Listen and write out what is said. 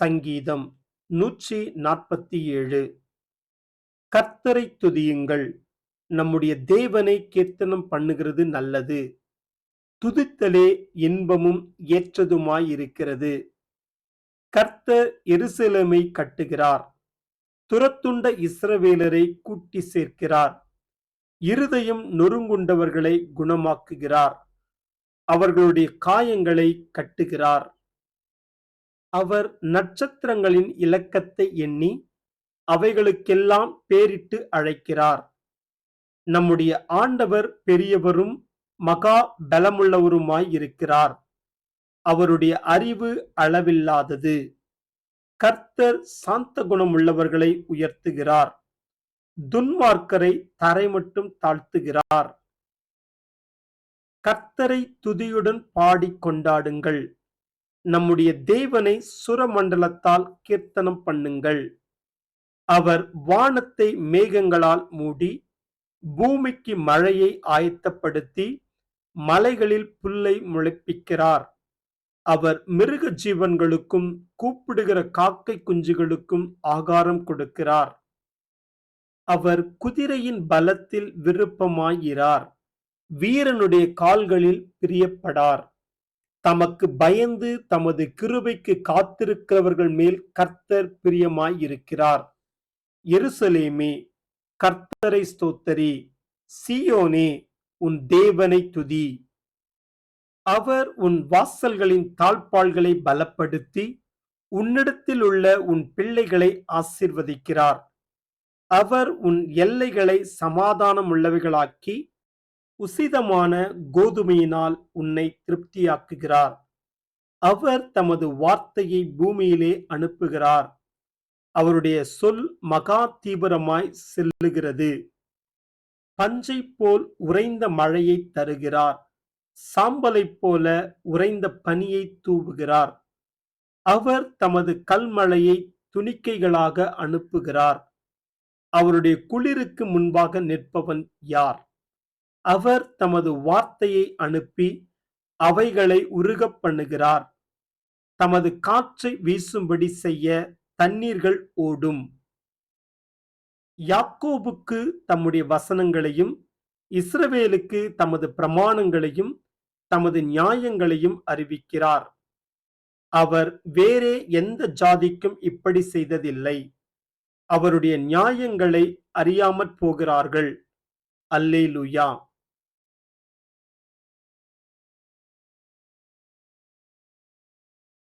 சங்கீதம் நூற்றி நாற்பத்தி ஏழு. கர்த்தரை துதியுங்கள். நம்முடைய தேவனை கீர்த்தனம் பண்ணுகிறது நல்லது. துதித்தலே இன்பமும் ஏற்றதுமாயிருக்கிறது. கர்த்தர் எருசலேமை கட்டுகிறார். துரத்துண்ட இஸ்ரவேலரை கூட்டி சேர்க்கிறார். இருதயம் நொறுங்குண்டவர்களை குணமாக்குகிறார். அவர்களுடைய காயங்களை கட்டுகிறார். அவர் நட்சத்திரங்களின் இலக்கத்தை எண்ணி அவைகளுக்கெல்லாம் பேரிட்டு அழைக்கிறார். நம்முடைய ஆண்டவர் பெரியவரும் மகா பலமுள்ளவருமாய் இருக்கிறார். அவருடைய அறிவு அளவில்லாதது. கர்த்தர் சாந்த குணமுள்ளவர்களை உயர்த்துகிறார். துன்மார்க்கரை தரை மட்டும் தாழ்த்துகிறார். கர்த்தரை துதியுடன் பாடிக் கொண்டாடுங்கள். நம்முடைய தேவனை சுரமண்டலத்தால் கீர்த்தனம் பண்ணுங்கள். அவர் வானத்தை மேகங்களால் மூடி பூமிக்கு மழையை ஆயத்தப்படுத்தி மலைகளில் புல்லை முளைப்பிக்கிறார். அவர் மிருக ஜீவன்களுக்கும் கூப்பிடுகிற காக்கை குஞ்சுகளுக்கும் ஆகாரம் கொடுக்கிறார். அவர் குதிரையின் பலத்தில் விருப்பமாயிரார். வீரனுடைய கால்களில் பிரியப்படார். தமக்கு பயந்து தமது கிருபைக்கு காத்திருக்கிறவர்கள் மேல் கர்த்தர் பிரியமாயிருக்கிறார். எருசலேமே கர்த்தரை ஸ்தோத்தரி சியோனே உன் தேவனை துதி. அவர் உன் வாசல்களின் தாழ்பாள்களை பலப்படுத்தி உன்னிடத்தில் உள்ள உன் பிள்ளைகளை ஆசிர்வதிக்கிறார். அவர் உன் எல்லைகளை சமாதானம் உள்ளவைகளாக்கி உசிதமான கோதுமையினால் உன்னை திருப்தியாக்குகிறார். அவர் தமது வார்த்தையை பூமியிலே அனுப்புகிறார். அவருடைய சொல் மகா தீவிரமாய் செல்லுகிறது. பஞ்சை போல் உறைந்த மழையை தருகிறார். சாம்பலைப் போல உறைந்த பனியை தூவுகிறார். அவர் தமது கல்மழையை துணிக்கைகளாக அனுப்புகிறார். அவருடைய குளிருக்கு முன்பாக நிற்பவன் யார்? அவர் தமது வார்த்தையை அனுப்பி அவைகளை உருகப் பண்ணுகிறார். தமது காற்றை வீசும்படி செய்ய தண்ணீர்கள் ஓடும். யாக்கோபுக்கு தம்முடைய வசனங்களையும் இஸ்ரவேலுக்கு தமது பிரமாணங்களையும் தமது நியாயங்களையும் அறிவிக்கிறார். அவர் வேறே எந்த ஜாதிக்கும் இப்படி செய்ததில்லை. அவருடைய நியாயங்களை அறியாமற் போகிறார்கள். அல்லேலுயா.